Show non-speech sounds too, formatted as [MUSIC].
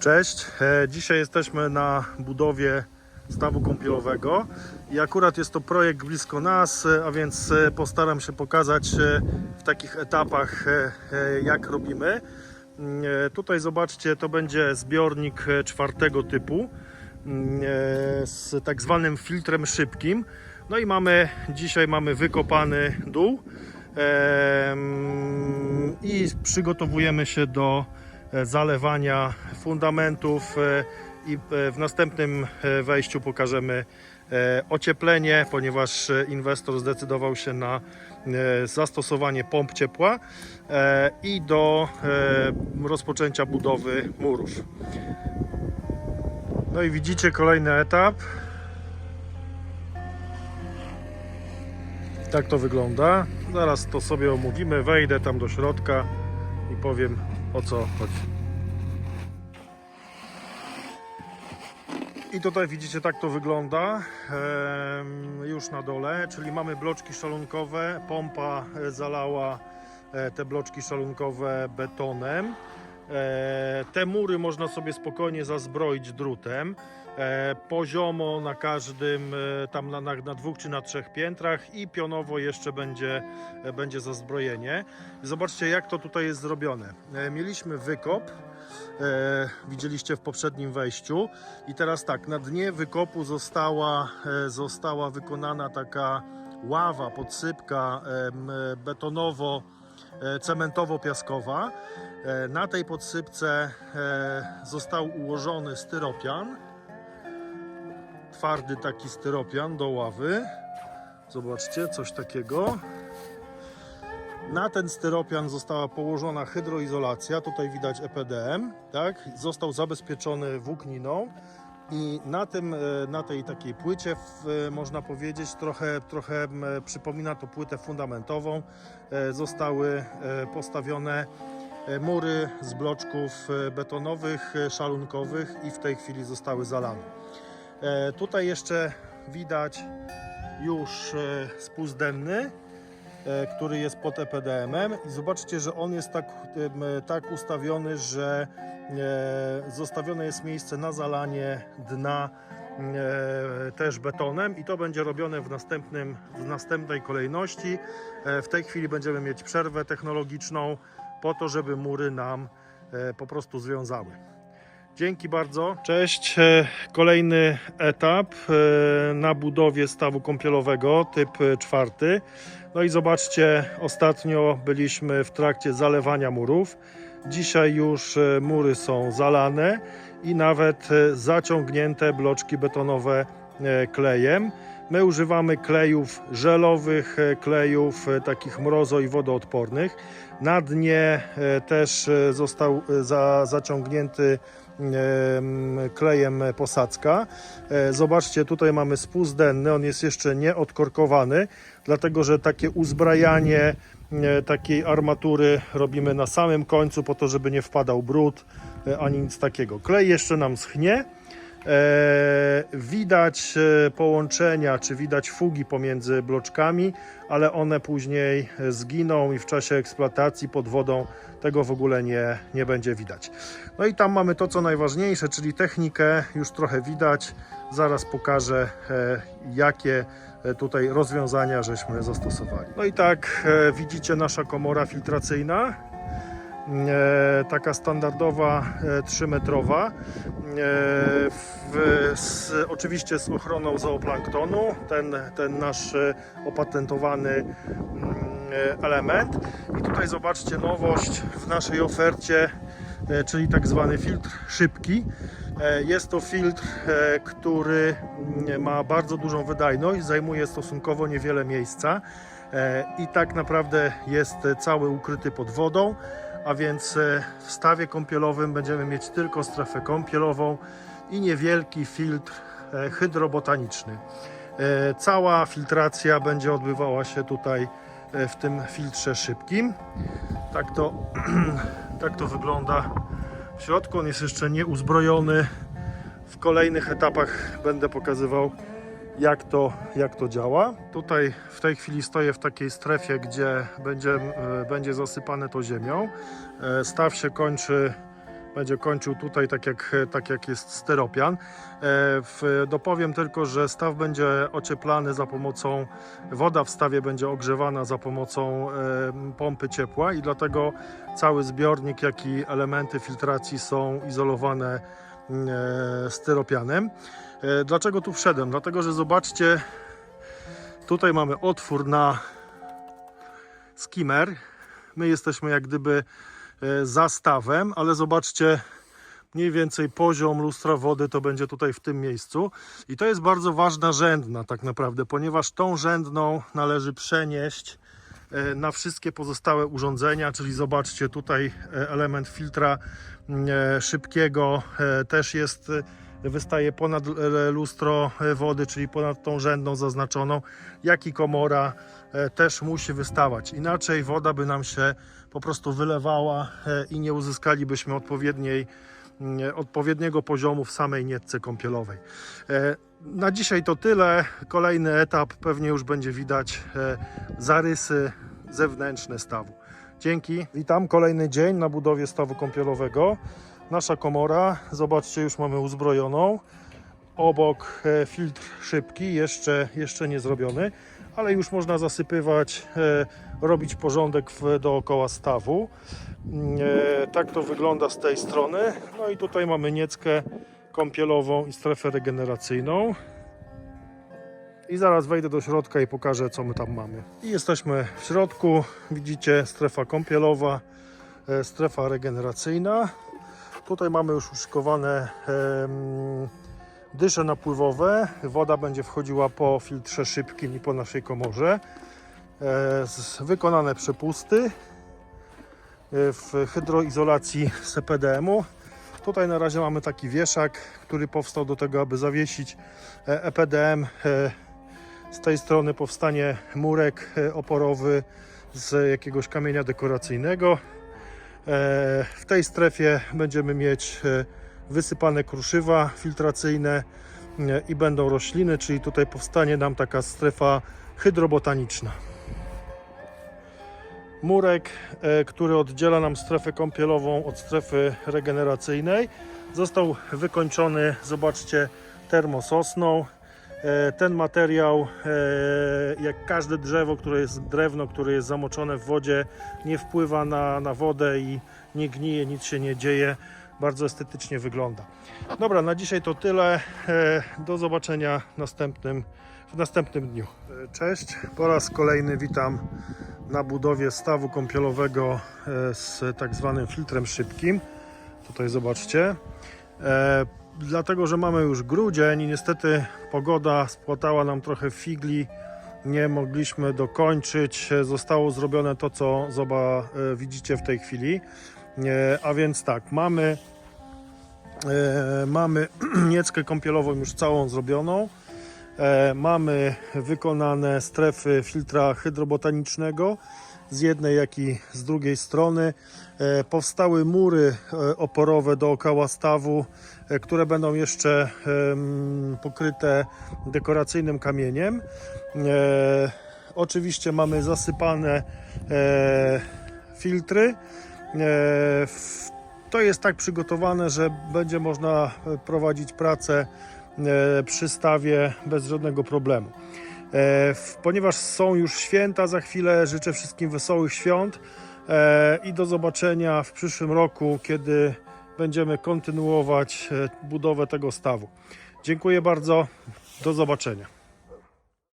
Cześć, e, dzisiaj jesteśmy na budowie stawu kąpielowego i akurat jest to projekt blisko nas, e, a więc e, postaram się pokazać w takich etapach jak robimy. Mm, Tutaj zobaczcie, to będzie zbiornik czwartego typu mm, z tak zwanym filtrem szybkim. No i mamy, dzisiaj mamy wykopany dół em, i przygotowujemy się do zalewania fundamentów e, i e, w następnym e, wejściu pokażemy e, ocieplenie, ponieważ e, inwestor zdecydował się na e, zastosowanie pomp ciepła e, i do e, rozpoczęcia budowy murów. No i widzicie kolejny etap. Tak to wygląda. Zaraz to sobie omówimy. Wejdę tam do środka i powiem o co chodzi. I tutaj widzicie, tak to wygląda już na dole, czyli mamy bloczki szalunkowe. Pompa e, zalała e, te bloczki szalunkowe betonem. E, Te mury można sobie spokojnie zazbroić drutem. E, Poziomo na każdym, e, tam na, na, na dwóch czy na trzech piętrach i pionowo jeszcze będzie, e, będzie zazbrojenie. Zobaczcie jak to tutaj jest zrobione. Mieliśmy wykop, widzieliście w poprzednim wejściu i teraz tak, na dnie wykopu została, została wykonana taka ława, podsypka betonowo cementowo-piaskowa. Na tej podsypce został ułożony styropian. Twardy taki styropian do ławy. Zobaczcie, coś takiego. Na ten styropian została położona hydroizolacja. Tutaj widać EPDM, tak? Został zabezpieczony włókniną. I na, tym, e, na tej takiej płycie, w- można powiedzieć, trochę, trochę przypomina to płytę fundamentową, e, zostały e, postawione e, mury z bloczków e, betonowych, e, szalunkowych i w tej chwili zostały zalane. E, Tutaj jeszcze widać już e, spust denny, e, który jest pod EPDM-em i zobaczcie, że on jest tak, tak ustawiony, że zostawione jest miejsce na zalanie dna też betonem i to będzie robione w, następnym, w następnej kolejności. W tej chwili będziemy mieć przerwę technologiczną po to, żeby mury nam po prostu związały. Dzięki bardzo. Cześć. E, Kolejny etap e, na budowie stawu kąpielowego, typ e, czwarty. No i zobaczcie, ostatnio byliśmy w trakcie zalewania murów. Dzisiaj już mury są zalane i nawet zaciągnięte bloczki betonowe klejem. My używamy klejów żelowych, klejów takich mrozo i wodoodpornych. Na dnie też został za, zaciągnięty klejem posadzka. E, Zobaczcie, tutaj mamy spust denny, on jest jeszcze nie odkorkowany, dlatego że takie uzbrajanie e, takiej armatury robimy na samym końcu po to, żeby nie wpadał brud e, ani nic takiego. Klej jeszcze nam schnie. E, widać e, połączenia, czy widać fugi pomiędzy bloczkami, ale one później zginą i w czasie eksploatacji pod wodą tego w ogóle nie, nie będzie widać. No i tam mamy to, co najważniejsze, czyli technikę już trochę widać. Zaraz pokażę, e, jakie tutaj rozwiązania żeśmy zastosowali. No i tak widzicie nasza komora filtracyjna. E, taka standardowa, e, 3-metrowa. E, z, oczywiście z ochroną zooplanktonu. Ten, ten nasz e, opatentowany mm, e, element. I tutaj zobaczcie nowość w naszej ofercie, e, czyli tak zwany filtr szybki. E, Jest to filtr, e, który mm, ma bardzo dużą wydajność, zajmuje stosunkowo niewiele miejsca e, i tak naprawdę jest cały ukryty pod wodą, a więc e, w stawie kąpielowym będziemy mieć tylko strefę kąpielową i niewielki filtr e, hydrobotaniczny. E, Cała filtracja będzie odbywała się tutaj w tym filtrze szybkim. Tak to, [CLEARS THROAT] tak to wygląda w środku. On jest jeszcze nie uzbrojony. W kolejnych etapach będę pokazywał, jak to, jak to działa. Tutaj w tej chwili stoję w takiej strefie, gdzie będzie, e, będzie zasypane to ziemią. E, Staw się kończy będzie kończył tutaj, tak jak, tak jak jest steropian. E, w, dopowiem tylko, że staw będzie ocieplany za pomocą, woda w stawie będzie ogrzewana za pomocą e, pompy ciepła i dlatego cały zbiornik, jak i elementy filtracji są izolowane e, styropianem. E, Dlaczego tu wszedłem? Dlatego, że zobaczcie, tutaj mamy otwór na skimmer. My jesteśmy jak gdyby e, za stawem, ale zobaczcie, mniej więcej poziom lustra wody to będzie tutaj w tym miejscu. I to jest bardzo ważna rzędna tak naprawdę, ponieważ tą rzędną należy przenieść e, na wszystkie pozostałe urządzenia, czyli zobaczcie tutaj e, element filtra mm, e, szybkiego e, też jest, e, wystaje ponad e, lustro e, wody, czyli ponad tą rzędną zaznaczoną, jak i komora e, też musi wystawać. Inaczej woda by nam się po prostu wylewała e, i nie uzyskalibyśmy odpowiedniej, odpowiedniego poziomu w samej nietce kąpielowej. E, Na dzisiaj to tyle. Kolejny etap pewnie już będzie widać e, zarysy zewnętrzne stawu. Dzięki. Witam. Kolejny dzień na budowie stawu kąpielowego. Nasza komora, zobaczcie, już mamy uzbrojoną. Obok e, filtr szybki, jeszcze, jeszcze nie zrobiony, ale już można zasypywać, e, robić porządek w, dookoła stawu. Mm, E, tak to wygląda z tej strony. No i tutaj mamy nieckę kąpielową i strefę regeneracyjną. I zaraz wejdę do środka i pokażę, co my tam mamy. I jesteśmy w środku. Widzicie strefa kąpielowa, e, strefa regeneracyjna. Tutaj mamy już uszykowane dysze napływowe. Woda będzie wchodziła po filtrze szybkim i po naszej komorze. E, wykonane przepusty e, w hydroizolacji z EPDM-u. Tutaj na razie mamy taki wieszak, który powstał do tego, aby zawiesić EPDM. E, Z tej strony powstanie murek oporowy z jakiegoś kamienia dekoracyjnego. W tej strefie będziemy mieć wysypane kruszywa filtracyjne e, i będą rośliny, czyli tutaj powstanie nam taka strefa hydrobotaniczna. Murek, e, który oddziela nam strefę kąpielową od strefy regeneracyjnej, został wykończony, zobaczcie, termososną. E, Ten materiał, jak każde drzewo, które jest drewno, które jest zamoczone w wodzie, nie wpływa na, na wodę i nie gnije, nic się nie dzieje. Bardzo estetycznie wygląda. Dobra, na dzisiaj to tyle. E, Do zobaczenia następnym, w następnym dniu. E, Cześć, po raz kolejny witam na budowie stawu kąpielowego e, z tak zwanym filtrem szybkim. Tutaj zobaczcie. Dlatego, że mamy już grudzień i niestety pogoda spłatała nam trochę figli. Nie mogliśmy dokończyć. Zostało zrobione to, co zoba, widzicie w tej chwili. E, a więc tak, mamy, e, mamy [CLEARS THROAT] nieckę kąpielową już całą zrobioną. E, mamy wykonane strefy filtra hydrobotanicznego z jednej, jak i z drugiej strony. Powstały mury oporowe dookoła stawu, które będą jeszcze pokryte dekoracyjnym kamieniem. Oczywiście mamy zasypane filtry. E, to jest tak przygotowane, że będzie można prowadzić pracę e, przy stawie bez żadnego problemu. E, Ponieważ są już święta za chwilę, życzę wszystkim wesołych świąt i do zobaczenia w przyszłym roku, kiedy będziemy kontynuować budowę tego stawu. Dziękuję bardzo, do zobaczenia.